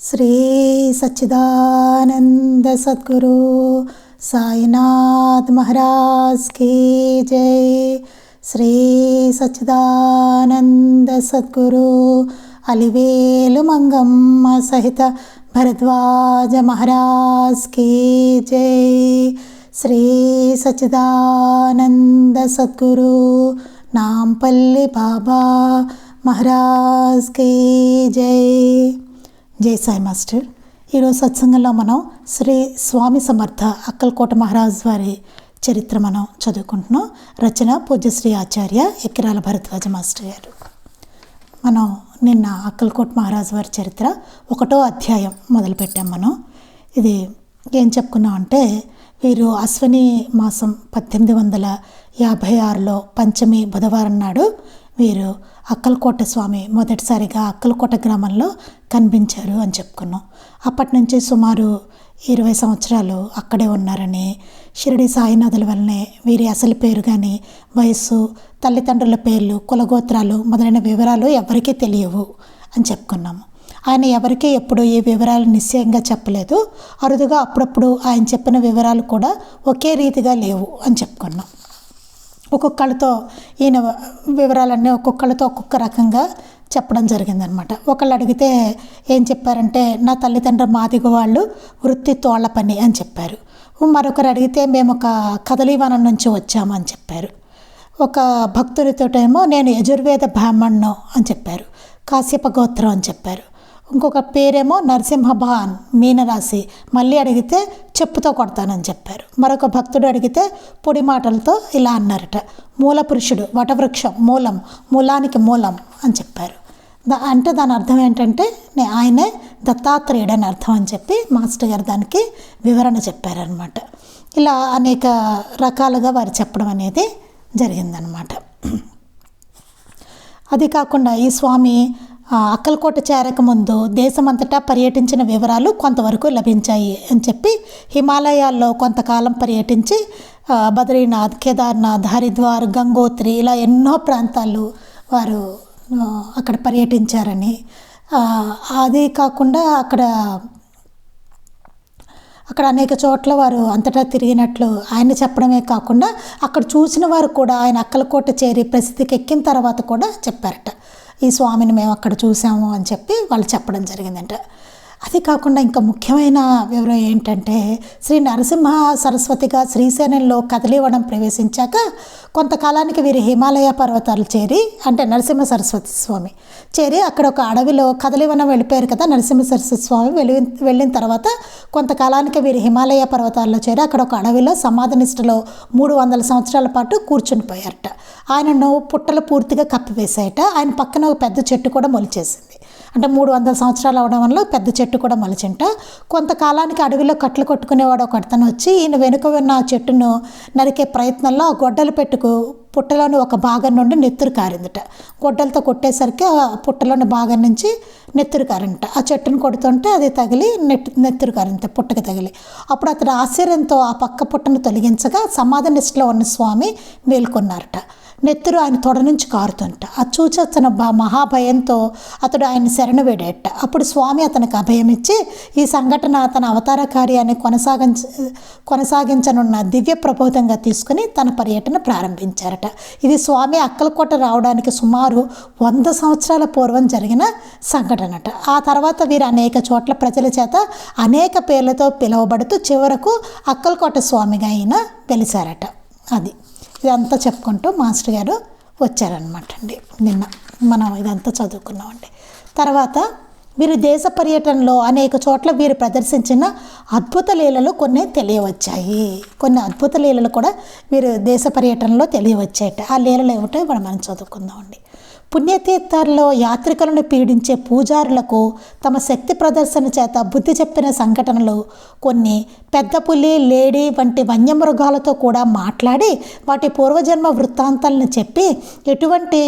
Shri Sachchidananda Sadhguru Sainath Maharaj key జై శ్రీ సచ్చిదానంద సద్గురు అలివేలు మంగమ్మ సహిత Bharadwaj Maharaj key జై శ్రీ సచ్చిదానంద సద్గురు నాంపల్లి బాబా మహారాజ్ కీ జై జై సాయి మాస్టర్. ఈరోజు సత్సంగంలో మనం శ్రీ స్వామి సమర్థ అక్కల్కోట మహారాజ్ వారి చరిత్ర మనం చదువుకుంటున్నాం. రచన పూజ్యశ్రీ ఆచార్య ఎక్కిరాల భరద్వాజ మాస్టర్ గారు. మనం నిన్న అక్కల్కోట మహారాజు వారి చరిత్ర ఒకటో అధ్యాయం మొదలుపెట్టాం మనం. ఇది ఏం చెప్పుకున్నాం అంటే వీరు అశ్వని మాసం పద్దెనిమిది వందల యాభై ఆరులో పంచమి బుధవారం నాడు వీరు అక్కలకోట స్వామి మొదటిసారిగా అక్కలకోట గ్రామంలో కనిపించారు అని చెప్పుకున్నాం. అప్పటి నుంచి సుమారు ఇరవై సంవత్సరాలు అక్కడే ఉన్నారని షిరిడి సాయినాథుల వల్లనే వీరి అసలు పేరు కానీ వయస్సు తల్లిదండ్రుల పేర్లు కులగోత్రాలు మొదలైన వివరాలు ఎవరికీ తెలియవు అని చెప్పుకున్నాము. ఆయన ఎవరికీ ఎప్పుడు ఈ వివరాలు నిశ్చయంగా చెప్పలేదు. అరుదుగా అప్పుడప్పుడు ఆయన చెప్పిన వివరాలు కూడా ఒకే రీతిగా లేవు అని చెప్పుకున్నాం. ఒక్కొక్కళ్ళతో ఈయన వివరాలన్నీ ఒక్కొక్కళ్ళతో ఒక్కొక్క రకంగా చెప్పడం జరిగిందనమాట. ఒకళ్ళు అడిగితే ఏం చెప్పారంటే నా తల్లిదండ్రులు మాదిగ వాళ్ళు వృత్తి తోళ్ళ పని అని చెప్పారు. మరొకరు అడిగితే మేము ఒక కదలీవనం నుంచి వచ్చామని చెప్పారు. ఒక భక్తుడితోటేమో నేను యజుర్వేద బ్రాహ్మణ్ణం అని చెప్పారు. కాశ్యప గోత్రం అని చెప్పారు. ఇంకొక పేరేమో నరసింహభాన్ మీనరాశి. మళ్ళీ అడిగితే చెప్పుతో కొడతానని చెప్పారు. మరొక భక్తుడు అడిగితే పొడి మాటలతో ఇలా అన్నారట. మూల పురుషుడు వటవృక్షం మూలం మూలానికి మూలం అని చెప్పారు. దా అంటే దాని అర్థం ఏంటంటే నే- ఆయనే దత్తాత్రేయుడు అని అర్థం అని చెప్పి మాస్టర్ గారు దానికి వివరణ చెప్పారనమాట ఇలా అనేక రకాలుగా వారు చెప్పడం అనేది జరిగిందనమాట అది కాకుండా ఈ స్వామి అక్కలకోట చేరక ముందు దేశమంతటా పర్యటించిన వివరాలు కొంతవరకు లభించాయి అని చెప్పి హిమాలయాల్లో కొంతకాలం పర్యటించి బద్రీనాథ్ కేదార్నాథ్ హరిద్వార్ గంగోత్రి ఇలా ఎన్నో ప్రాంతాలు వారు అక్కడ పర్యటించారని. అది కాకుండా అక్కడ అక్కడ అనేక చోట్ల వారు అంతటా తిరిగినట్లు ఆయన చెప్పడమే కాకుండా అక్కడ చూసిన వారు కూడా ఆయన అక్కలకోట చేరి ప్రసిద్ధికి ఎక్కిన తర్వాత కూడా చెప్పారట. ఈ స్వామిని మేము అక్కడ చూసాము అని చెప్పి వాళ్ళు చెప్పడం జరిగిందంట. అది కాకుండా ఇంకా ముఖ్యమైన వివరం ఏంటంటే శ్రీ నరసింహ సరస్వతిగా శ్రీశైలంలో కదలివనం ప్రవేశించాక కొంతకాలానికి వీరి హిమాలయ పర్వతాలు చేరి అంటే నరసింహ సరస్వతి స్వామి చేరి అక్కడ ఒక అడవిలో కదలివనం వెళ్ళిపోయారు కదా నరసింహ సరస్వతి స్వామి. వెళ్ళి వెళ్ళిన తర్వాత కొంతకాలానికి వీరు హిమాలయ పర్వతాల్లో చేరి అక్కడ ఒక అడవిలో సమాధినిష్టలో మూడు వందల సంవత్సరాల పాటు కూర్చుని పోయారట. ఆయనను పుట్టలు పూర్తిగా కప్పివేశాయట. ఆయన పక్కన ఒక పెద్ద చెట్టు కూడా మొలిచేసింది. అంటే మూడు వందల సంవత్సరాలు అవడం వల్ల పెద్ద చెట్టు కూడా మొలిచింట. కొంతకాలానికి అడవిలో కట్లు కొట్టుకునేవాడు ఒక అతను వచ్చి ఈయన వెనుక ఉన్న ఆ చెట్టును నరికే ప్రయత్నంలో ఆ గొడ్డలు పెట్టుకు పుట్టలోని ఒక భాగం నుండి నెత్తురు కారిందట. గొడ్డలతో కొట్టేసరికి ఆ పుట్టలోని భాగం నుంచి నెత్తురు కారింట ఆ చెట్టును కొడుతుంటే అది తగిలి నెట్ నెత్తురు కారింత పుట్టకి తగిలి. అప్పుడు అతడు ఆశ్చర్యంతో ఆ పక్క పుట్టను తొలగించగా సమాధి నిష్టలో ఉన్న స్వామి మేల్కొన్నారట. నెత్తురు ఆయన తొడ నుంచి కారుతుంట. అది చూచి అతను మహాభయంతో అతడు ఆయన శరణు వేడేట. అప్పుడు స్వామి అతనికి అభయం ఇచ్చి ఈ సంఘటన తన అవతార కార్యాన్ని కొనసాగించ కొనసాగించనున్న దివ్య ప్రబోధంగా తీసుకుని తన పర్యటన ప్రారంభించారట. ఇది స్వామి అక్కలకోట రావడానికి సుమారు వంద సంవత్సరాల పూర్వం జరిగిన సంఘటనట. ఆ తర్వాత వీరు అనేక చోట్ల ప్రజల చేత అనేక పేర్లతో పిలువబడుతూ చివరకు అక్కలకోట స్వామిగా ఆయన వెలిశారట. అది. ఇదంతా చెప్పుకుంటూ మాస్టర్ గారు వచ్చారనమాట అండి. నిన్న మనం ఇదంతా చదువుకున్నామండి. తర్వాత వీరు దేశ పర్యటనలో అనేక చోట్ల వీరు ప్రదర్శించిన అద్భుత లీలలు కొన్ని తెలియవచ్చాయి. కొన్ని అద్భుత లీలలు కూడా వీరు దేశ పర్యటనలో తెలియవచ్చాయట. ఆ లీలలు ఏమిటో ఇప్పుడు మనం చదువుకుందామండి. పుణ్యతీర్థాల్లో యాత్రికులను పీడించే పూజారులకు తమ శక్తి ప్రదర్శన చేత బుద్ధి చెప్పిన సంఘటనలు. కొన్ని పెద్ద పులి లేడీ వంటి వన్యమృగాలతో కూడా మాట్లాడి వాటి పూర్వజన్మ వృత్తాంతాలను చెప్పి ఎటువంటి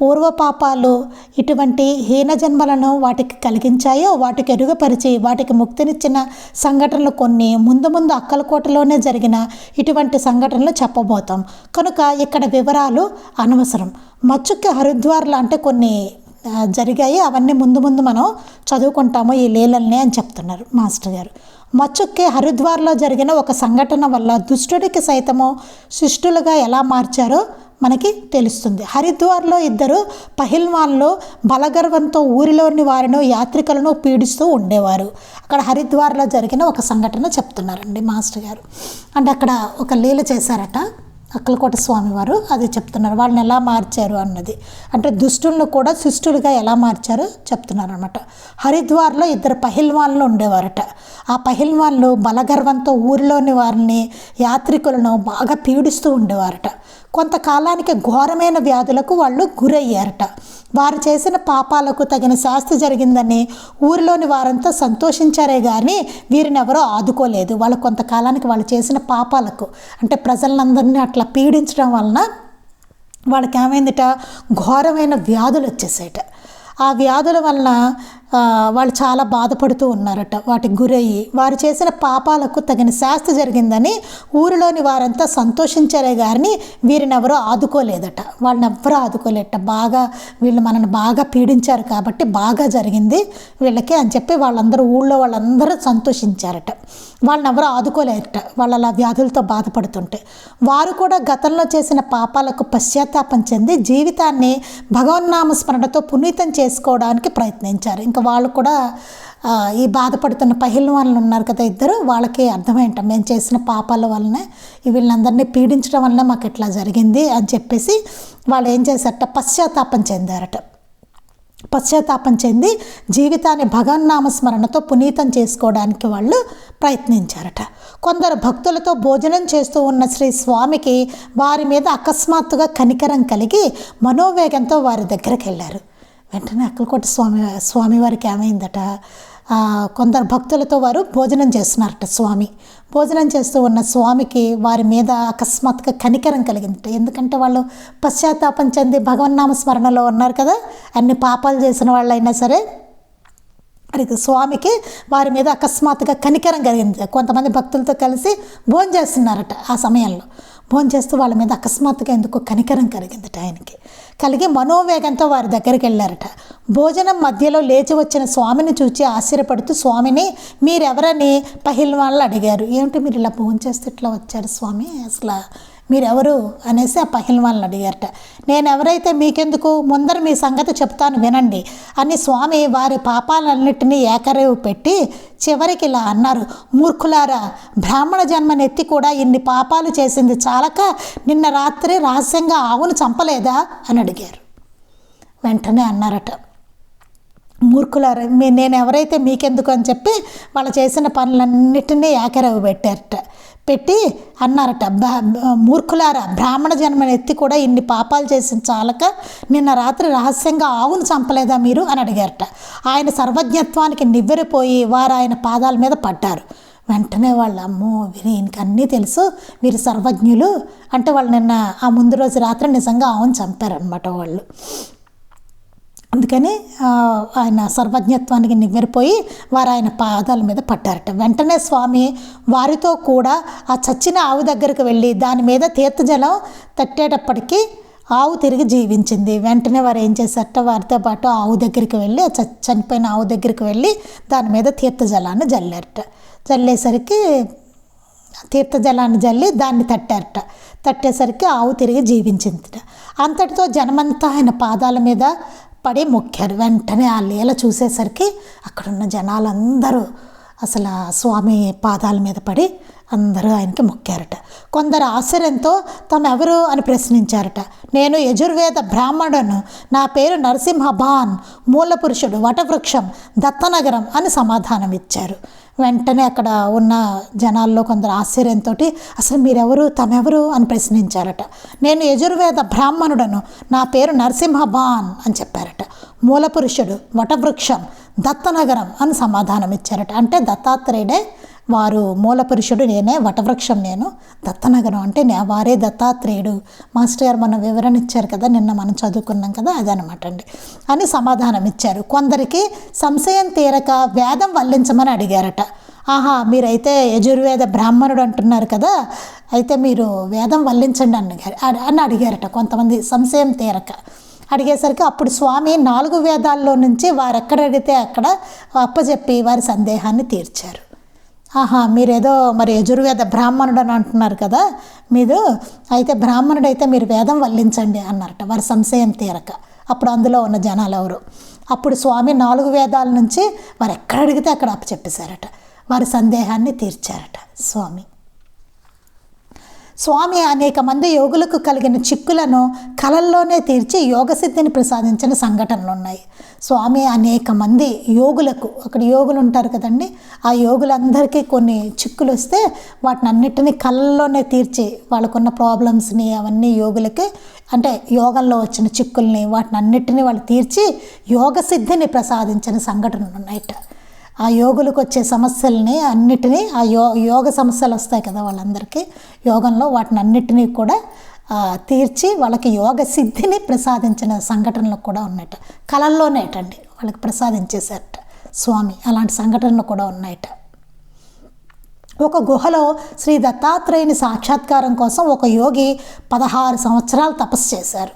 పూర్వపాపాలు ఇటువంటి హీన జన్మలను వాటికి కలిగించాయో వాటికి ఎరుగపరిచి వాటికి ముక్తినిచ్చిన సంఘటనలు కొన్ని ముందు ముందు అక్కలకోటలోనే జరిగిన ఇటువంటి సంఘటనలు చెప్పబోతాం. కనుక ఇక్కడ వివరాలు అనవసరం. మచ్చుకి హరిద్వార్లు అంటే కొన్ని జరిగాయి. అవన్నీ ముందు ముందు మనం చదువుకుంటాము ఈ లీలల్ని అని చెప్తున్నారు మాస్టర్ గారు. మచ్చుక్కి హరిద్వార్లో జరిగిన ఒక సంఘటన వల్ల దుష్టుడికి సైతము శిష్టులుగా ఎలా మార్చారో మనకి తెలుస్తుంది. హరిద్వార్లో ఇద్దరు పహిల్వాన్లు బలగర్వంతో ఊరిలోని వారిను యాత్రికులను పీడిస్తూ ఉండేవారు. అక్కడ హరిద్వార్లో జరిగిన ఒక సంఘటన చెప్తున్నారండి మాస్టర్ గారు. అంటే అక్కడ ఒక లీల చేశారట. అక్కలకోట స్వామివారు అది చెప్తున్నారు. వాళ్ళని ఎలా మార్చారు అన్నది. అంటే దుష్టులను కూడా శిష్టులుగా ఎలా మార్చారో చెప్తున్నారు అనమాట హరిద్వార్లో ఇద్దరు పహిల్వాన్లు ఉండేవారట. ఆ పహిల్వాన్లు బలగర్వంతో ఊరిలోని వారిని యాత్రికులను బాగా పీడిస్తూ ఉండేవారట. కొంతకాలానికి ఘోరమైన వ్యాధులకు వాళ్ళు గురయ్యారట. వారు చేసిన పాపాలకు తగిన శాస్తి జరిగిందని ఊరిలోని వారంతా సంతోషించారే కానీ వీరిని ఎవరో ఆదుకోలేదు. వాళ్ళు కొంతకాలానికి వాళ్ళు చేసిన పాపాలకు అంటే ప్రజలందరినీ అట్లా పీడించడం వలన వాళ్ళకి ఏమైందిట ఘోరమైన వ్యాధులు వచ్చేసాయట. ఆ వ్యాధుల వలన వాళ్ళు చాలా బాధపడుతూ ఉన్నారట. వాటికి గురయ్యి వారు చేసిన పాపాలకు తగిన శాస్త్ర జరిగిందని ఊరిలోని వారంతా సంతోషించారే గారిని వీరిని ఎవరో ఆదుకోలేదట. వాళ్ళని ఎవరూ ఆదుకోలేట బాగా వీళ్ళు మనల్ని బాగా పీడించారు కాబట్టి బాగా జరిగింది వీళ్ళకి అని చెప్పి వాళ్ళందరూ ఊళ్ళో వాళ్ళందరూ సంతోషించారట. వాళ్ళని ఎవరో ఆదుకోలేదట. వాళ్ళు అలా వ్యాధులతో బాధపడుతుంటే. వారు కూడా గతంలో చేసిన పాపాలకు పశ్చాత్తాపం చెంది జీవితాన్ని భగవన్నామ స్మరణతో పునీతం చేసుకోవడానికి ప్రయత్నించారు. ఇంకా వాళ్ళు కూడా ఈ బాధపడుతున్న పహిల్ వాళ్ళు ఉన్నారు కదా ఇద్దరు వాళ్ళకి అర్థమైంట మేము చేసిన పాపాల వల్లనే వీళ్ళందరినీ పీడించడం వల్లనే మాకు ఇట్లా జరిగింది అని చెప్పేసి వాళ్ళు ఏం చేశారట పశ్చాత్తాపం చెందారట. పశ్చాత్తాపం చెంది జీవితాన్ని భగవన్ నామస్మరణతో పునీతం చేసుకోవడానికి వాళ్ళు ప్రయత్నించారట. కొందరు భక్తులతో భోజనం చేస్తూ ఉన్న శ్రీ స్వామికి వారి మీద అకస్మాత్తుగా కనికరం కలిగి మనోవేగంతో వారి దగ్గరికి వెళ్ళారు. వెంటనే అక్కలకోట స్వామి స్వామివారికి ఏమైందట? కొందరు భక్తులతో వారు భోజనం చేస్తున్నారట స్వామి. భోజనం చేస్తూ ఉన్న స్వామికి వారి మీద అకస్మాత్తుగా కనికరం కలిగిందట. ఎందుకంటే వాళ్ళు పశ్చాత్తాపం చెంది భగవన్నామ స్మరణలో ఉన్నారు కదా అన్ని పాపాలు చేసిన వాళ్ళైనా సరే. మరి స్వామికి వారి మీద అకస్మాత్తుగా కనికరం కలిగింది కొంతమంది భక్తులతో కలిసి భోజనం చేస్తున్నారట ఆ సమయంలో. భోజనం చేస్తూ వాళ్ళ మీద అకస్మాత్తుగా ఎందుకో కనికరం కలిగిందట ఆయనకి. కలిగి మనోవేగంతో వారి దగ్గరికి వెళ్ళారట. భోజనం మధ్యలో లేచి వచ్చిన స్వామిని చూచి ఆశ్చర్యపడుతూ స్వామిని మీరెవరని? పహిల్వాళ్ళు అడిగారు. ఏమిటి మీరు ఇలా భోజనం చేస్తే ఇట్లా వచ్చారు స్వామి? అసలు మీరెవరు అనేసి ఆ పహిల్వాళ్ళని అడిగారట. నేను ఎవరైతే మీకెందుకు? ముందర మీ సంగతి చెప్తాను వినండి అని స్వామి వారి పాపాలన్నిటినీ ఏకరేవు పెట్టి చివరికి ఇలా అన్నారు. మూర్ఖులారా బ్రాహ్మణ జన్మనెత్తి కూడా ఇన్ని పాపాలు చేసింది చాలక నిన్న రాత్రి రహస్యంగా ఆవును చంపలేదా? అని అడిగారు. వెంటనే అన్నారట. మూర్ఖులారా మీ నేను ఎవరైతే మీకెందుకు అని చెప్పి వాళ్ళు చేసిన పనులన్నిటినీ ఏకరవి పెట్టారట. పెట్టి అన్నారట "బా- మూర్ఖులారా బ్రాహ్మణ జన్మను ఎత్తి కూడా ఇన్ని పాపాలు చేసిన చాలక నిన్న రాత్రి రహస్యంగా ఆవును చంపలేదా మీరు? అని అడిగారట. ఆయన సర్వజ్ఞత్వానికి నివ్వెరిపోయి వారు ఆయన పాదాల మీద పడ్డారు. వెంటనే వాళ్ళు అమ్మో వీరు అన్నీ తెలుసు వీరు సర్వజ్ఞులు అంటే వాళ్ళు నిన్న ఆ ముందు రోజు రాత్రి నిజంగా ఆవును చంపారనమాట వాళ్ళు. అందుకని ఆయన సర్వజ్ఞత్వానికి నివ్వెరిపోయి వారు ఆయన పాదాల మీద పట్టారట వెంటనే స్వామి వారితో కూడా ఆ చచ్చిన ఆవు దగ్గరికి వెళ్ళి దాని మీద తీర్థజలం తట్టేటప్పటికీ ఆవు తిరిగి జీవించింది. వెంటనే వారు ఏం చేశారట వారితో పాటు ఆవు దగ్గరికి వెళ్ళి ఆ చనిపోయిన ఆవు దగ్గరికి వెళ్ళి దాని మీద తీర్థజలాన్ని జల్లారట. జల్లేసరికి తీర్థజలాన్ని జల్లి దాన్ని తట్టారట. తట్టేసరికి ఆవు తిరిగి జీవించిందిట. అంతటితో జనమంతా ఆయన పాదాల మీద పడి మొక్కారు. వెంటనే ఆ లీల చూసేసరికి అక్కడున్న జనాలందరూ అసలు ఆ స్వామి పాదాల మీద పడి అందరూ ఆయనకి మొక్కారట. కొందరు ఆశ్చర్యంతో తమెవరు? ఎవరు అని ప్రశ్నించారట. నేను యజుర్వేద బ్రాహ్మణును. నా పేరు నరసింహ భాన్ మూలపురుషుడు వటవృక్షం దత్తనగరం అని సమాధానం ఇచ్చారు. వెంటనే అక్కడ ఉన్న జనాల్లో కొందరు ఆశ్చర్యంతో అసలు మీరెవరు? తమెవరు? అని ప్రశ్నించారట. నేను యజుర్వేద బ్రాహ్మణుడను. నా పేరు నరసింహ భాన్ అని చెప్పారట. మూలపురుషుడు వటవృక్షం దత్తనగరం అని సమాధానం ఇచ్చారట. అంటే దత్తాత్రేయుడే వారు మూలపురుషుడు నేనే వటవృక్షం నేను. దత్తనగరం అంటే నే వారే దత్తాత్రేయుడు. మాస్టర్ గారు మన వివరణ ఇచ్చారు కదా నిన్న మనం చదువుకున్నాం కదా అదనమాట అండి. అని సమాధానం ఇచ్చారు. కొందరికి సంశయం తీరక వేదం వల్లించమని అడిగారట. ఆహా మీరైతే యజుర్వేద బ్రాహ్మణుడు అంటున్నారు కదా అయితే మీరు వేదం వల్లించండి అన్నగారు అని అడిగారట కొంతమంది సంశయం తీరక. అడిగేసరికి అప్పుడు స్వామి నాలుగు వేదాల్లో నుంచి వారు ఎక్కడ అడిగితే అక్కడ అప్పచెప్పి వారి సందేహాన్ని తీర్చారు. ఆహా మీరేదో మరి యజుర్వేద బ్రాహ్మణుడు అని అంటున్నారు కదా మీరు అయితే బ్రాహ్మణుడు అయితే మీరు వేదం వల్లించండి అన్నారట వారి సంశయం తీరక. అప్పుడు అందులో ఉన్న జనాలు ఎవరు? అప్పుడు స్వామి నాలుగు వేదాల నుంచి వారు ఎక్కడ అడిగితే అక్కడ అప్పచెప్పేశారట వారి సందేహాన్ని తీర్చారట స్వామి. స్వామి అనేక మంది యోగులకు కలిగిన చిక్కులను కలల్లోనే తీర్చి యోగసిద్ధిని ప్రసాదించిన సంఘటనలు ఉన్నాయి స్వామి అనేక మంది యోగులకు అక్కడ యోగులు ఉంటారు కదండి ఆ యోగులందరికీ కొన్ని చిక్కులు వస్తే వాటిని అన్నిటినీ కళ్ళల్లోనే తీర్చి వాళ్ళకున్న ప్రాబ్లమ్స్ని అవన్నీ యోగులకి అంటే యోగంలో వచ్చిన చిక్కుల్ని వాటిని అన్నిటినీ వాళ్ళు తీర్చి యోగసిద్ధిని ప్రసాదించిన సంఘటనలు ఉన్నాయి ఆ యోగులకు వచ్చే సమస్యల్ని అన్నిటినీ ఆ యో యోగ సమస్యలు వస్తాయి కదా వాళ్ళందరికీ యోగంలో వాటిని అన్నిటినీ కూడా తీర్చి వాళ్ళకి యోగ సిద్ధిని ప్రసాదించిన సంఘటనలు కూడా ఉన్నాయట. కళల్లోనేటండి వాళ్ళకి ప్రసాదించేశారట స్వామి అలాంటి సంఘటనలు కూడా ఉన్నాయట. ఒక గుహలో శ్రీ దత్తాత్రేయుని సాక్షాత్కారం కోసం ఒక యోగి పదహారు సంవత్సరాలు తపస్సు చేశారు.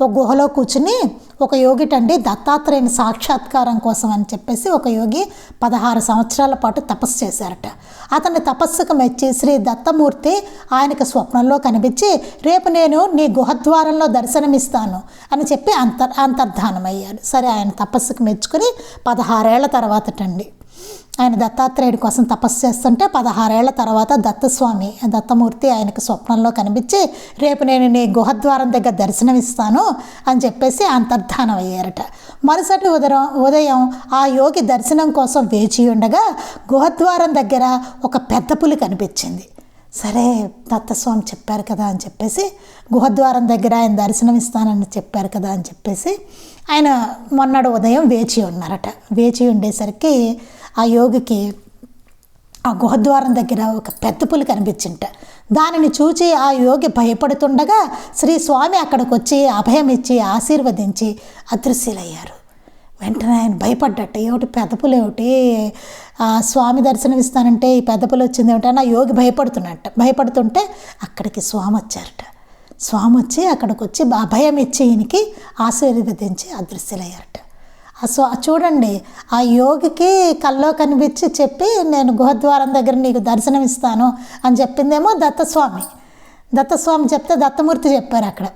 ఒక గుహలో కూర్చుని ఒక యోగిటండి దత్తాత్రేయుని సాక్షాత్కారం కోసం అని చెప్పేసి ఒక యోగి పదహారు సంవత్సరాల పాటు తపస్సు చేశారట. అతని తపస్సుకు మెచ్చి శ్రీ దత్తమూర్తి ఆయనకు స్వప్నంలో కనిపించి రేపు నేను నీ గుహద్వారంలో దర్శనమిస్తాను అని చెప్పి అంతర్ అంతర్ధానమయ్యారు సరే ఆయన తపస్సుకు మెచ్చుకుని పదహారేళ్ళ తర్వాతటండి ఆయన దత్తాత్రేయుడి కోసం తపస్సు చేస్తుంటే పదహారేళ్ళ తర్వాత దత్తస్వామి దత్తమూర్తి ఆయనకు స్వప్నంలో కనిపించి రేపు నేను నీ గుహద్వారం దగ్గర దర్శనమిస్తాను అని చెప్పేసి అంతర్ధానం అయ్యారట. మరుసటి ఉదయం ఉదయం ఆ యోగి దర్శనం కోసం వేచి ఉండగా గుహద్వారం దగ్గర ఒక పెద్ద పులి కనిపించింది. సరే దత్తస్వామి చెప్పారు కదా అని చెప్పేసి గుహద్వారం దగ్గర ఆయన దర్శనం ఇస్తానని చెప్పారు కదా అని చెప్పేసి ఆయన మొన్నడు ఉదయం వేచి ఉన్నారట. వేచి ఉండేసరికి ఆ యోగికి ఆ గుహద్వారం దగ్గర ఒక పెద్ద పులి కనిపించింట. దానిని చూచి ఆ యోగి భయపడుతుండగా శ్రీ స్వామి అక్కడికి వచ్చి అభయం ఇచ్చి ఆశీర్వదించి అదృశ్యులయ్యారు. వెంటనే ఆయన భయపడ్డట్టు ఏమిటి పెద్ద పులి ఏమిటి? స్వామి దర్శనం ఇస్తానంటే ఈ పెద్ద పులి వచ్చింది ఏమిటి ఆ యోగి భయపడుతున్నట్ట. భయపడుతుంటే అక్కడికి స్వామి వచ్చారట. స్వామి వచ్చి అక్కడికి వచ్చి అభయం ఇచ్చి ఈయనకి ఆశీర్వదించి అదృశ్యులయ్యారట. ఆ స్వా చూడండి ఆ యోగికి కల్లో కనిపించి చెప్పి నేను గుహద్వారం దగ్గర నీకు దర్శనం ఇస్తాను అని చెప్పిందేమో దత్తస్వామి. దత్తస్వామి చెప్తే దత్తమూర్తి చెప్పారు అక్కడ.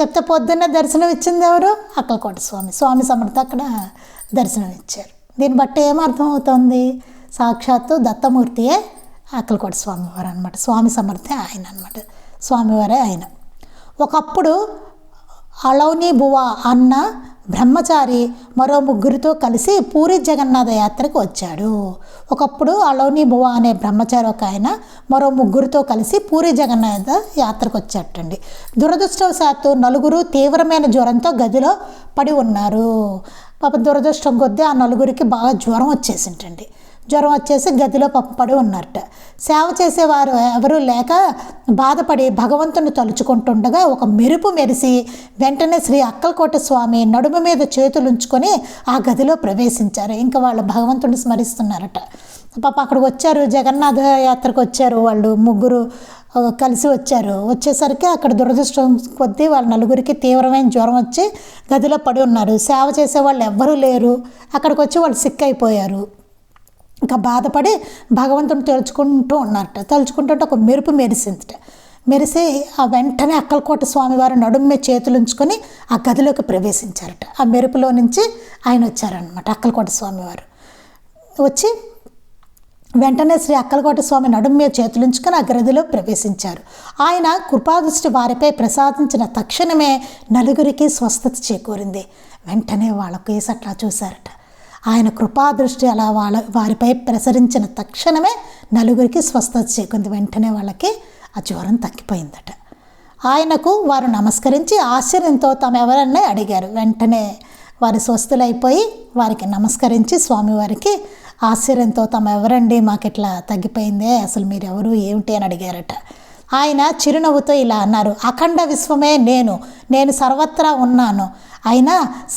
చెప్తే పొద్దున్నే దర్శనం ఇచ్చింది ఎవరు? అక్కలకోట స్వామి. స్వామి సమర్థ అక్కడ దర్శనం ఇచ్చారు దీన్ని బట్టి ఏమర్థమవుతుంది సాక్షాత్తు దత్తమూర్తియే అక్కలకోట స్వామివారు అనమాట స్వామి సమర్థే ఆయన అనమాట స్వామివారే ఆయన. ఒకప్పుడు అలౌని బువ అన్న బ్రహ్మచారి మరో ముగ్గురితో కలిసి పూరి జగన్నాథ యాత్రకు వచ్చాడు. ఒకప్పుడు అలౌని బువ అనే బ్రహ్మచారి ఒక ఆయన మరో ముగ్గురితో కలిసి పూరి జగన్నాథ యాత్రకు వచ్చాటండి దురదృష్టవశాత్తు నలుగురు తీవ్రమైన జ్వరంతో గదిలో పడి ఉన్నారు. పాప దురదృష్టం కొద్దీ ఆ నలుగురికి బాగా జ్వరం వచ్చేసింటండి జ్వరం వచ్చేసి గదిలో పడి ఉన్నారట సేవ చేసేవారు ఎవరూ లేక బాధపడి భగవంతుని తలుచుకుంటుండగా ఒక మెరుపు మెరిసి వెంటనే శ్రీ అక్కలకోట స్వామి నడుము మీద చేతులు ఉంచుకొని ఆ గదిలో ప్రవేశించారు. ఇంకా వాళ్ళు భగవంతుని స్మరిస్తున్నారట. పాప అక్కడ వచ్చారు జగన్నాథ యాత్రకు వచ్చారు వాళ్ళు ముగ్గురు కలిసి వచ్చారు. వచ్చేసరికి అక్కడ దురదృష్టం కొద్దీ వాళ్ళ నలుగురికి తీవ్రమైన జ్వరం వచ్చి గదిలో పడి ఉన్నారు. సేవ చేసే వాళ్ళు ఎవ్వరూ లేరు. అక్కడికి వచ్చి వాళ్ళు సిక్ అయిపోయారు. ఇంకా బాధపడి భగవంతుని తలుచుకుంటూ ఉన్నారట. తలుచుకుంటుంటే ఒక మెరుపు మెరిసింది మెరిసి ఆ వెంటనే అక్కలకోట స్వామివారు నడుము మీద చేతులు ఉంచుకొని ఆ గదిలోకి ప్రవేశించారట. ఆ మెరుపులో నుంచి ఆయన వచ్చారనమాట అక్కలకోట స్వామివారు. వచ్చి వెంటనే శ్రీ అక్కలకోట స్వామి నడుము మీద చేతులుంచుకుని ఆ గదిలో ప్రవేశించారు. ఆయన కృపాదృష్టి వారిపై ప్రసాదించిన తక్షణమే నలుగురికి స్వస్థత చేకూరింది. వెంటనే వాళ్ళ కేసు అట్లా చూశారట? ఆయన కృపాదృష్టి అలా వాళ్ళ వారిపై ప్రసరించిన తక్షణమే నలుగురికి స్వస్థత చేకూరింది. వెంటనే వాళ్ళకి ఆ జ్వరం తగ్గిపోయిందట. ఆయనకు వారు నమస్కరించి ఆశ్చర్యంతో తమ ఎవరన్నా అడిగారు. వెంటనే వారి స్వస్థులైపోయి వారికి నమస్కరించి స్వామివారికి ఆశ్చర్యంతో తమ ఎవరండి? మాకు ఇట్లా తగ్గిపోయిందే? అసలు మీరెవరు? ఏమిటి? అని అడిగారట. ఆయన చిరునవ్వుతో ఇలా అన్నారు అఖండ విశ్వమే నేను. నేను సర్వత్రా ఉన్నాను. అయినా స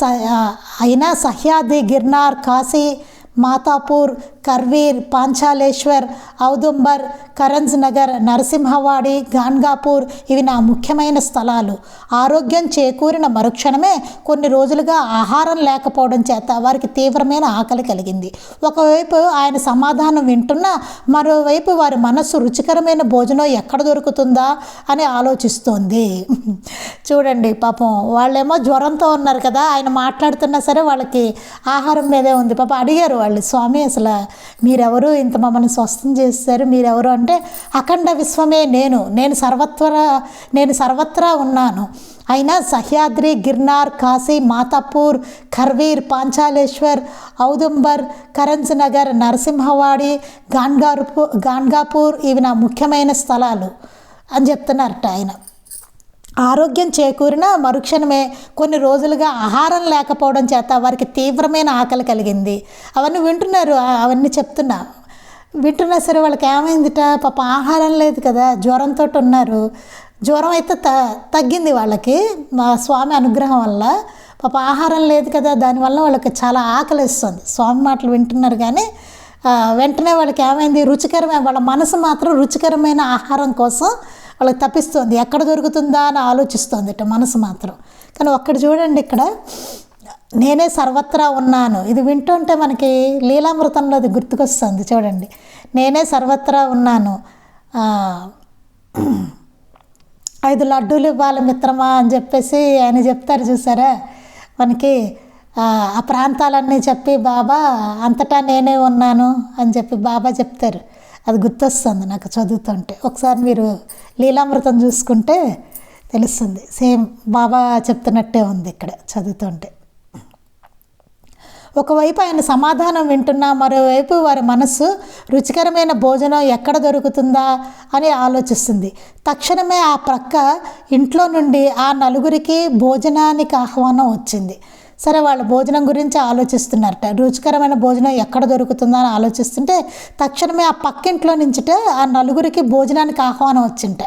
అయినా సహ్యాద్రి గిర్నార్ కాశీ మాతాపూర్ కర్వీర్ పాంచాలేశ్వర్ ఔదుంబర్ కరంజ్ నగర్ నరసింహవాడి గాన్గాపూర్ ఇవి నా ముఖ్యమైన స్థలాలు. ఆరోగ్యం చేకూరిన మరుక్షణమే కొన్ని రోజులుగా ఆహారం లేకపోవడం చేత వారికి తీవ్రమైన ఆకలి కలిగింది. ఒకవైపు ఆయన సమాధానం వింటున్నా మరోవైపు వారి మనస్సు రుచికరమైన భోజనం ఎక్కడ దొరుకుతుందా అని ఆలోచిస్తోంది. చూడండి పాపం వాళ్ళేమో జ్వరంతో ఉన్నారు కదా ఆయన మాట్లాడుతున్నా సరే వాళ్ళకి ఆహారం మీదే ఉంది. పాప అడిగారు వాళ్ళు స్వామి అసలు మీరెవరు ఇంత మమ్మల్ని స్వస్థం చేస్తారు మీరెవరు అంటే అఖండ విశ్వమే నేను. నేను సర్వత్ర నేను సర్వత్రా ఉన్నాను. అయినా సహ్యాద్రి గిర్నార్ కాశీ మాతాపూర్ ఖర్వీర్ పాంచాలేశ్వర్ ఔదుంబర్ కరెన్స్ నగర్ నరసింహవాడి గాన్గార్పూ గాన్గాపూర్ ఇవి నా ముఖ్యమైన స్థలాలు అని చెప్తున్నారట ఆయన. ఆరోగ్యం చేకూరిన మరుక్షణమే కొన్ని రోజులుగా ఆహారం లేకపోవడం చేత వారికి తీవ్రమైన ఆకలి కలిగింది. అవన్నీ వింటున్నారు అవన్నీ చెప్తున్నా. వింటున్నా సరే వాళ్ళకి ఏమైందిట? పాప ఆహారం లేదు కదా జ్వరంతో ఉన్నారు. జ్వరం అయితే త తగ్గింది వాళ్ళకి మా స్వామి అనుగ్రహం వల్ల. పాప ఆహారం లేదు కదా దానివల్ల వాళ్ళకి చాలా ఆకలి ఇస్తుంది స్వామి మాటలు వింటున్నారు కానీ వెంటనే వాళ్ళకి ఏమైంది? రుచికరమైన వాళ్ళ మనసు మాత్రం రుచికరమైన ఆహారం కోసం వాళ్ళకి తప్పిస్తుంది. ఎక్కడ దొరుకుతుందా అని ఆలోచిస్తుంది మనసు మాత్రం. కానీ ఒక్కడ చూడండి ఇక్కడ. నేనే సర్వత్రా ఉన్నాను. ఇది వింటుంటే మనకి లీలామృతంలో అది గుర్తుకొస్తుంది చూడండి. నేనే సర్వత్రా ఉన్నాను. ఐదు లడ్డూలు ఇవ్వాలి మిత్రమా అని చెప్పేసి ఆయన చెప్తారు చూసారా? మనకి ఆ ప్రాంతాలన్నీ చెప్పి బాబా అంతటా నేనే ఉన్నాను అని చెప్పి బాబా చెప్తారు. అది గుర్తొస్తుంది నాకు చదువుతుంటే. ఒకసారి మీరు లీలామృతం చూసుకుంటే తెలుస్తుంది. సేమ్ బాబా చెప్తున్నట్టే ఉంది ఇక్కడ చదువుతుంటే. ఒకవైపు ఆయన సమాధానం వింటున్నా మరోవైపు వారి మనస్సు రుచికరమైన భోజనం ఎక్కడ దొరుకుతుందా అని ఆలోచిస్తుంది. తక్షణమే ఆ ప్రక్క ఇంట్లో నుండి ఆ నలుగురికి భోజనానికి ఆహ్వానం వచ్చింది. సరే వాళ్ళు భోజనం గురించి ఆలోచిస్తున్నారట. రుచికరమైన భోజనం ఎక్కడ దొరుకుతుందో అని ఆలోచిస్తుంటే తక్షణమే ఆ పక్కింట్లో నుంచిట ఆ నలుగురికి భోజనానికి ఆహ్వానం వచ్చింట.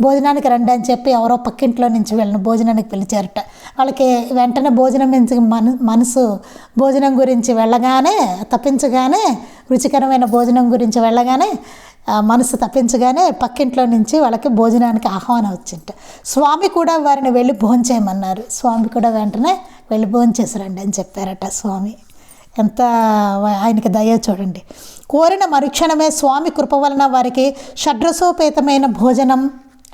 భోజనానికి రండి అని చెప్పి ఎవరో పక్కింట్లో నుంచి వెళ్ళిన భోజనానికి పిలిచారట. వాళ్ళకి వెంటనే భోజనం నుంచి మన మనసు భోజనం గురించి వెళ్ళగానే తప్పించగానే రుచికరమైన భోజనం గురించి వెళ్ళగానే ఆ మనసు తప్పించగానే పక్కింట్లో నుంచి వాళ్ళకి భోజనానికి ఆహ్వానం వచ్చింట. స్వామి కూడా వారిని వెళ్ళి భోంచేయమన్నారు. స్వామి కూడా వెంటనే వెళ్ళి భోంచేసిరండి అని చెప్పారట స్వామి. ఎంత ఆయనకి దయ చూడండి. కోరిన మరుక్షణమే స్వామి కృప వలన వారికి షడ్రసోపేతమైన భోజనం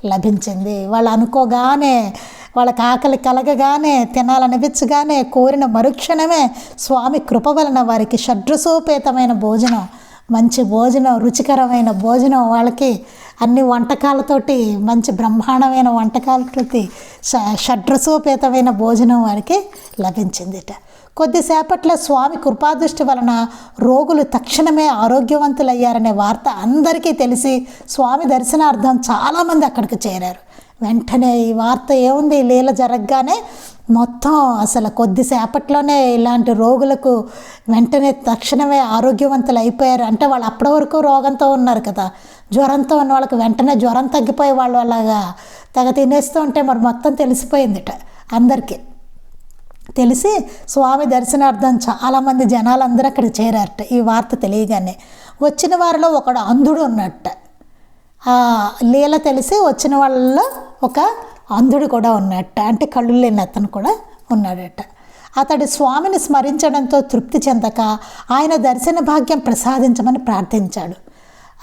లభించింది. వాళ్ళు అనుకోగానే వాళ్ళకి ఆకలి కలగగానే తినాలనిపించగానే కోరిన మరుక్షణమే స్వామి కృప వలన వారికి షడ్రసోపేతమైన భోజనం మంచి భోజనం రుచికరమైన భోజనం వాళ్ళకి అన్ని వంటకాలతోటి మంచి బ్రహ్మాండమైన వంటకాలతోటి ష షడ్రసోపేతమైన భోజనం వారికి లభించిందిట. కొద్దిసేపట్లో స్వామి కృపాదృష్టి వలన రోగులు తక్షణమే ఆరోగ్యవంతులయ్యారనే వార్త అందరికీ తెలిసి స్వామి దర్శనార్థం చాలామంది అక్కడికి చేరారు. వెంటనే ఈ వార్త ఏముంది? లీల జరగగానే మొత్తం అసలు కొద్దిసేపట్లోనే ఇలాంటి రోగులకు వెంటనే తక్షణమే ఆరోగ్యవంతులు అయిపోయారు అంటే వాళ్ళు అప్పటి వరకు రోగంతో ఉన్నారు కదా. జ్వరంతో ఉన్న వాళ్ళకి వెంటనే జ్వరం తగ్గిపోయే వాళ్ళు అలాగా తెగ తినేస్తూ ఉంటే మరి మొత్తం తెలిసిపోయిందిట అందరికీ. తెలిసి స్వామి దర్శనార్థం చాలామంది జనాలందరూ అక్కడ చేరారట ఈ వార్త తెలియగానే. వచ్చిన వారిలో ఒకడు అంధుడు ఉన్నట్ట. లీల తెలిసి వచ్చిన వాళ్ళలో ఒక అంధుడు కూడా ఉన్నట్ట. అంటే కళ్ళు లేని అతను కూడా ఉన్నాడట. అతడు స్వామిని స్మరించడంతో తృప్తి చెందక ఆయన దర్శన భాగ్యం ప్రసాదించమని ప్రార్థించాడు.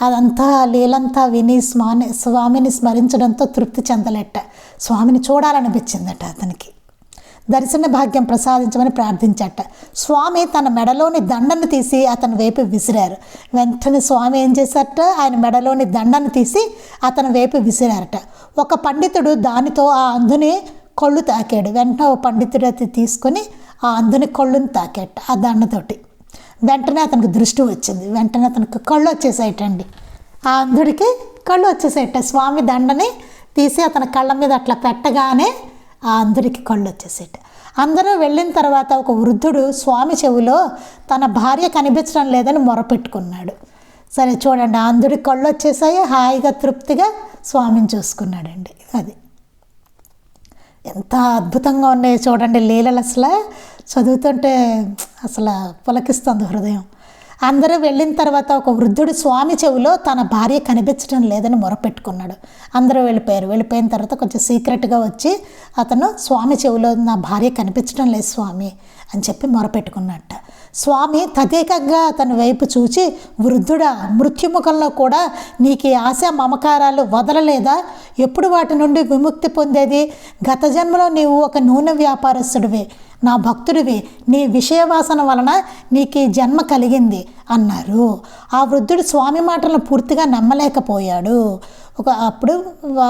అదంతా లీలంతా విని స్వామి స్వామిని స్మరించడంతో తృప్తి చెందలేట. స్వామిని చూడాలనిపించిందట అతనికి. దర్శన భాగ్యం ప్రసాదించమని ప్రార్థించట. స్వామి తన మెడలోని దండను తీసి అతని వైపు విసిరారు. వెంటనే స్వామి ఏం చేశారట? ఆయన మెడలోని దండను తీసి అతని వైపు విసిరారట. ఒక పండితుడు దానితో ఆ అంధుని కళ్ళు తాకాడు. వెంటనే ఓ పండితుడు అది తీసుకొని ఆ అంధుని కళ్ళుని తాకాట ఆ దండతోటి. వెంటనే అతనికి దృష్టి వచ్చింది. వెంటనే అతనికి కళ్ళు వచ్చేసాయటండి. ఆ అంధుడికి కళ్ళు వచ్చేసాయట. స్వామి దండని తీసి అతని కళ్ళ మీద అట్లా పెట్టగానే ఆ అందరికి కళ్ళు వచ్చేసేట అందరూ వెళ్ళిన తర్వాత ఒక వృద్ధుడు స్వామి చెవిలో తన భార్య కనిపించడం లేదని మొరపెట్టుకున్నాడు. సరే చూడండి ఆ కళ్ళు వచ్చేసాయి. హాయిగా తృప్తిగా స్వామిని చూసుకున్నాడండి. అది. ఎంత అద్భుతంగా ఉన్నాయి చూడండి లీలలు అసలు. చదువుతుంటే అసలు పులకిస్తుంది హృదయం. అందరూ వెళ్ళిన తర్వాత ఒక వృద్ధుడు స్వామి చెవిలో తన భార్య కనిపించడం లేదని మొరపెట్టుకున్నాడు. అందరూ వెళ్ళిపోయారు. వెళ్ళిపోయిన తర్వాత కొంచెం సీక్రెట్గా వచ్చి అతను స్వామి చెవిలో నా భార్య కనిపించడం లేదు స్వామి అని చెప్పి మొరపెట్టుకున్నట్ట. స్వామి తదేకంగా అతని వైపు చూచి వృద్ధుడా మృత్యుముఖంలో కూడా నీకు ఈ ఆశ మమకారాలు వదలలేదా? ఎప్పుడు వాటి నుండి విముక్తి పొందేది? గత జన్మలో నీవు ఒక నూనె వ్యాపారస్తుడివే. నా భక్తుడివి నీ విషయవాసన వలన నీకు ఈ జన్మ కలిగింది అన్నారు. ఆ వృద్ధుడు స్వామి మాటలను పూర్తిగా నమ్మలేకపోయాడు. ఒక అప్పుడు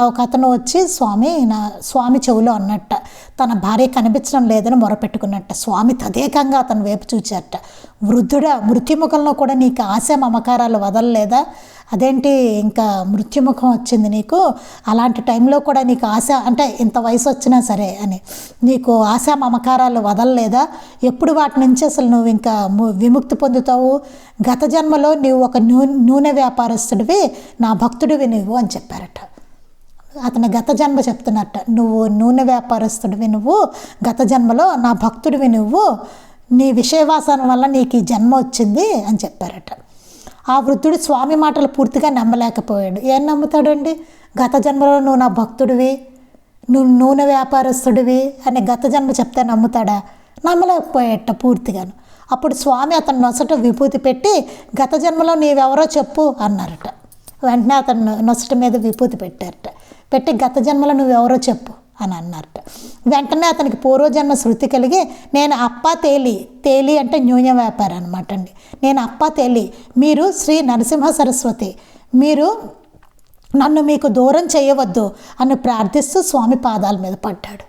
ఒక అతను వచ్చి స్వామి నా స్వామి చెవులో అన్నట్ట తన భార్య కనిపించడం లేదని మొరపెట్టుకున్నట్ట స్వామి తదేకంగా అతను వైపు చూచారట. వృద్ధుడా మృత్యుముఖంలో కూడా నీకు ఆశ మమకారాలు వదలలేదా? అదేంటి ఇంకా మృత్యుముఖం వచ్చింది నీకు? అలాంటి టైంలో కూడా నీకు ఆశ అంటే ఇంత వయసు వచ్చినా సరే అని. నీకు ఆశ మమకారాలు వదలలేదా? ఎప్పుడు వాటి నుంచి అసలు నువ్వు ఇంకా ము- విముక్తి పొందుతావు? గత జన్మలో నీవు ఒక నూ నూనె వ్యాపారస్తుడివి నా భక్తుడివి నువ్వు అని చెప్పారట. అతని గత జన్మ చెప్తున్నట్ట నువ్వు నూనె వ్యాపారస్తుడివి నువ్వు గత జన్మలో నా భక్తుడివి నువ్వు నీ విషయవాసన వల్ల నీకు ఈ జన్మ వచ్చింది అని చెప్పారట. ఆ వృద్ధుడు స్వామి మాటలు పూర్తిగా నమ్మలేకపోయాడు. ఏం నమ్ముతాడండి? గత జన్మలో నువ్వు నా భక్తుడివి నువ్వు నూనె వ్యాపారస్తుడివి అని గత జన్మ చెప్తే నమ్ముతాడా? నమ్మలేకపోయాట పూర్తిగాను. అప్పుడు స్వామి అతను నొసట విభూతి పెట్టి గత జన్మలో నీవెవరో చెప్పు అన్నారట. వెంటనే అతను నొసట మీద విభూతి పెట్టారట. పెట్టి గత జన్మలో నువ్వెవరో చెప్పు అని అన్నారట. వెంటనే అతనికి పూర్వజన్మ శృతి కలిగి నేను అప్ప తేలి తేలి అంటే న్యూన వ్యాపారం అనమాట అండి. నేను అప్ప తేలి మీరు శ్రీ నరసింహ సరస్వతి. మీరు నన్ను మీకు దూరం చేయవద్దు అని ప్రార్థిస్తూ స్వామి పాదాల మీద పడ్డాడు.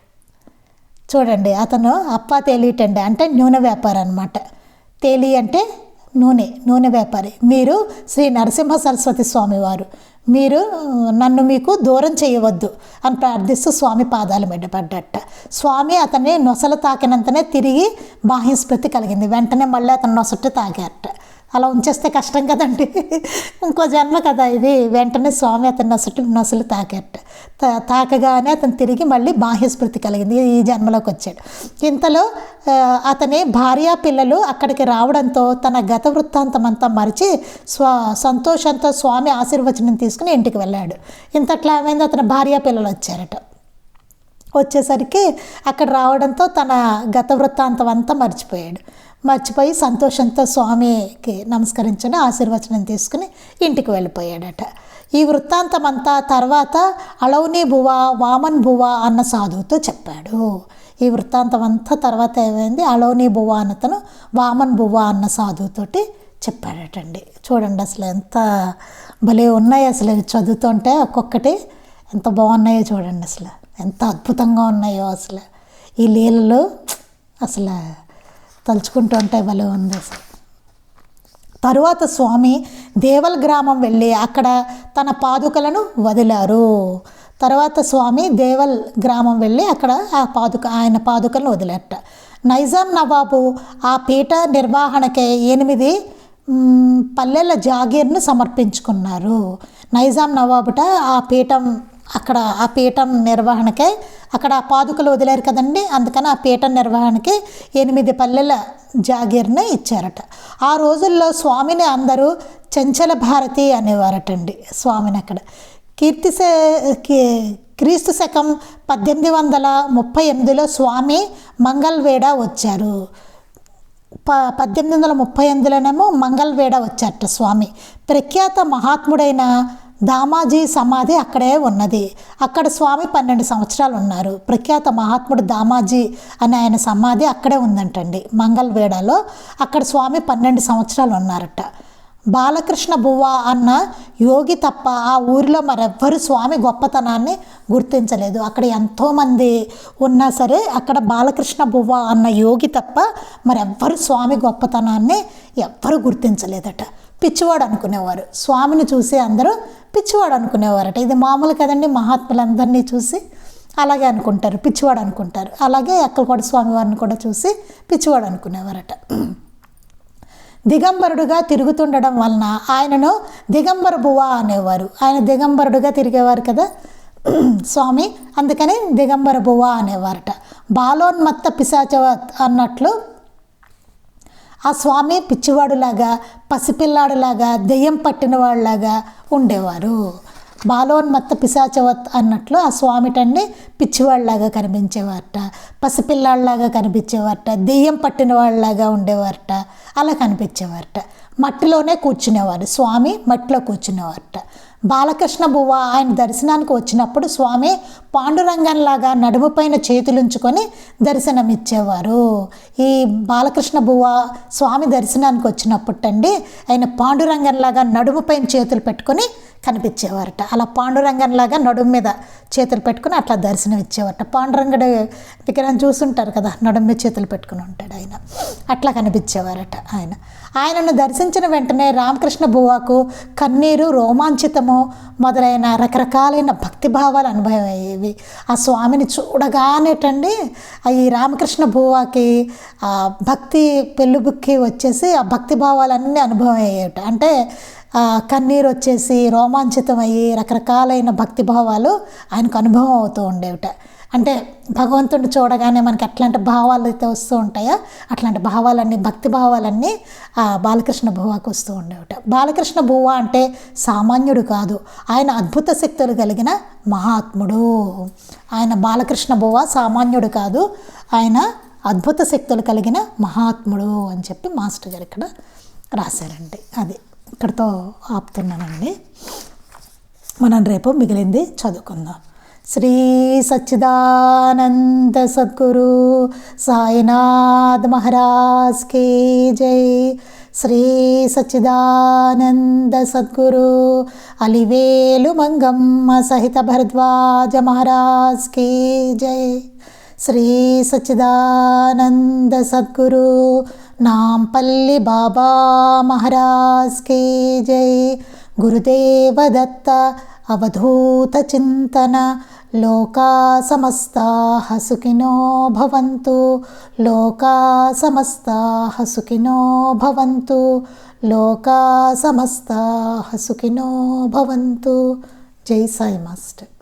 చూడండి అతను అప్ప తేలిటండి అంటే నూనె వ్యాపారం అనమాట తేలి అంటే నూనె నూనె వ్యాపారి మీరు శ్రీ నరసింహ సరస్వతి స్వామివారు. మీరు నన్ను మీకు దూరం చేయవద్దు అని ప్రార్థిస్తూ స్వామి పాదాలు మెడపడ్డట స్వామి అతన్ని నొసలు తాకినంతనే తిరిగి బాహ్యస్మృతి కలిగింది. వెంటనే మళ్ళీ అతను నొసట తాగారట. అలా ఉంచేస్తే కష్టం కదండి. ఇంకో జన్మ కదా ఇది. వెంటనే స్వామి అతని నొసటి నొసలు తాకట్ట తా- తాకగానే అతను తిరిగి మళ్ళీ బాహ్యస్మృతి కలిగింది. ఈ జన్మలోకి వచ్చాడు. ఇంతలో అతని భార్య పిల్లలు అక్కడికి రావడంతో తన గత వృత్తాంతం అంతా మరిచి స్వ సంతోషంతో స్వామి ఆశీర్వచనం తీసుకుని ఇంటికి వెళ్ళాడు. ఇంతట్లా ఏమైంది? అతని భార్య పిల్లలు వచ్చారట. వచ్చేసరికి అక్కడ రావడంతో తన గత వృత్తాంతం అంతా మర్చిపోయాడు. మర్చిపోయి సంతోషంతో స్వామికి నమస్కరించని ఆశీర్వచనం తీసుకుని ఇంటికి వెళ్ళిపోయాడట. ఈ వృత్తాంతం అంతా తర్వాత అలౌని భువ వామన్ భువ అన్న సాధువుతో చెప్పాడు. ఈ వృత్తాంతం అంతా తర్వాత ఏమైంది? అలౌని భువ అన్నతను వామన్ భువ అన్న సాధువుతోటి చెప్పాడటండి. చూడండి అసలు ఎంత భలే ఉన్నాయి అసలు ఇవి చదువుతుంటే ఒక్కొక్కటి ఎంత బాగున్నాయో చూడండి అసలు. ఎంత అద్భుతంగా ఉన్నాయో అసలు. ఈ లీలలు అసలు తలుచుకుంటూ ఉంటే భలే ఉంది అసలు. తరువాత స్వామి దేవల్ గ్రామం వెళ్ళి అక్కడ తన పాదుకలను వదిలారు. తర్వాత స్వామి దేవల్ గ్రామం వెళ్ళి అక్కడ ఆ పాదుక ఆయన పాదుకలను వదిలేట నైజాం నవాబు ఆ పీఠ నిర్వహణకే ఎనిమిది పల్లెల జాగీర్ను సమర్పించుకున్నారు. నైజాం నవాబుట ఆ పీఠం అక్కడ ఆ పీఠం నిర్వహణకై అక్కడ ఆ పాదుకలు వదిలేరు కదండి. అందుకని ఆ పీఠం నిర్వహణకి ఎనిమిది పల్లెల జాగీర్ని ఇచ్చారట. ఆ రోజుల్లో స్వామిని అందరూ చంచల భారతి అనేవారటండి స్వామిని అక్కడ. కీర్తి కీ- క్రీస్తు శకం పద్దెనిమిది వందల ముప్పై ఎనిమిదిలో స్వామి మంగళవేడ వచ్చారు. ప పద్దెనిమిది వందల ముప్పై ఎనిమిదిలోనేమో మంగళవేడ వచ్చారట స్వామి. ప్రఖ్యాత మహాత్ముడైన దామాజీ సమాధి అక్కడే ఉన్నది. అక్కడ స్వామి పన్నెండు సంవత్సరాలు ఉన్నారు. ప్రఖ్యాత మహాత్ముడు దామాజీ అనే ఆయన సమాధి అక్కడే ఉందంటండి. మంగళవేడలో అక్కడ స్వామి పన్నెండు సంవత్సరాలు ఉన్నారట. బాలకృష్ణ బువ్వ అన్న యోగి తప్ప ఆ ఊరిలో మరెవ్వరు స్వామి గొప్పతనాన్ని గుర్తించలేదు. అక్కడ ఎంతోమంది ఉన్నా సరే అక్కడ బాలకృష్ణ బువ్వ అన్న యోగి తప్ప మరెవ్వరు స్వామి గొప్పతనాన్ని ఎవ్వరు గుర్తించలేదట. పిచ్చివాడు అనుకునేవారు. స్వామిని చూసి అందరూ పిచ్చివాడు అనుకునేవారట. ఇది మామూలు కదండి మహాత్ములందరినీ చూసి అలాగే అనుకుంటారు పిచ్చివాడు అనుకుంటారు. అలాగే అక్కలకోట స్వామి వారిని కూడా చూసి పిచ్చివాడు అనుకునేవారట. దిగంబరుడుగా తిరుగుతుండడం వలన ఆయనను దిగంబర బువ్వ అనేవారు. ఆయన దిగంబరుడుగా తిరిగేవారు కదా స్వామి అందుకని దిగంబర బువ్వ అనేవారట. బాలోన్మత్త పిశాచవత్ అన్నట్లు ఆ స్వామి పిచ్చివాడులాగా పసిపిల్లాడులాగా దెయ్యం పట్టిన వాళ్ళలాగా ఉండేవారు. బాలోన్మత్త పిశాచవత్ అన్నట్లు ఆ స్వామిటండి పిచ్చివాళ్ళలాగా కనిపించేవారట పసిపిల్లాళ్ళలాగా కనిపించేవారట దెయ్యం పట్టిన వాళ్ళలాగా ఉండేవారట అలా కనిపించేవారట. మట్టిలోనే కూర్చునేవారు. స్వామి మట్టిలో కూర్చునేవారట. బాలకృష్ణ బువ్వ ఆయన దర్శనానికి వచ్చినప్పుడు స్వామి పాండురంగంలాగా నడుముపైన చేతులుంచుకొని దర్శనమిచ్చేవారు. ఈ బాలకృష్ణ బువ్వ స్వామి దర్శనానికి వచ్చినప్పుడు అండి ఆయన పాండురంగంలాగా నడుముపైన చేతులు పెట్టుకొని కనిపించేవారట. అలా పాండురంగంలాగా నడుము మీద చేతులు పెట్టుకుని అట్లా దర్శనం ఇచ్చేవారట పాండురంగుడు విగ్రహం చూసుంటారు కదా నడుము మీద చేతులు పెట్టుకుని ఉంటాడు ఆయన. అట్లా కనిపించేవారట ఆయన. ఆయనను దర్శించిన వెంటనే రామకృష్ణ బువ్వకు కన్నీరు రోమాంచితము మొదలైన రకరకాలైన భక్తి భావాలు అనుభవం అయ్యేవి. ఆ స్వామిని చూడగానేటండి ఈ రామకృష్ణ బువాకి ఆ భక్తి పెళ్ళిబుక్కి వచ్చేసి ఆ భక్తి భావాలన్నీ అనుభవం అయ్యేట. అంటే కన్నీరు వచ్చేసి రోమాంచితమయ్యి రకరకాలైన భక్తి భావాలు ఆయనకు అనుభవం అవుతూ ఉండేవిట. అంటే భగవంతుడిని చూడగానే మనకి ఎట్లాంటి భావాలు అయితే వస్తూ ఉంటాయో? అట్లాంటి భావాలన్నీ భక్తి భావాలన్నీ బాలకృష్ణ భువాకు వస్తూ ఉండేవిట. బాలకృష్ణ బువ్వ అంటే సామాన్యుడు కాదు. ఆయన అద్భుత శక్తులు కలిగిన మహాత్ముడు. ఆయన బాలకృష్ణ భువ సామాన్యుడు కాదు. ఆయన అద్భుత శక్తులు కలిగిన మహాత్ముడు అని చెప్పి మాస్టర్ గారు ఇక్కడ రాశారండి. అది. ఇక్కడితో ఆపుతున్నానండి. మనం రేపు మిగిలింది చదువుకుందాం. శ్రీ సచ్చిదానంద సద్గురు సాయినాథ్ మహారాజ్ కే జై. శ్రీ సచ్చిదానంద సద్గురు అలివేలు మంగమ్మ సహిత భరద్వాజ మహారాజ్ కే జై. శ్రీ సచ్చిదానంద సద్గురు నాంపల్లి బాబా మహారాజ్ కే జై గురుదేవ దత్త అవధూత చింతన లోకా సమస్తా హసుకినో భవంతు లోకా సమస్తా హసుకినో భవంతు లోకా సమస్తా హసుకినో భవంతు జై సాయి మాస్టర్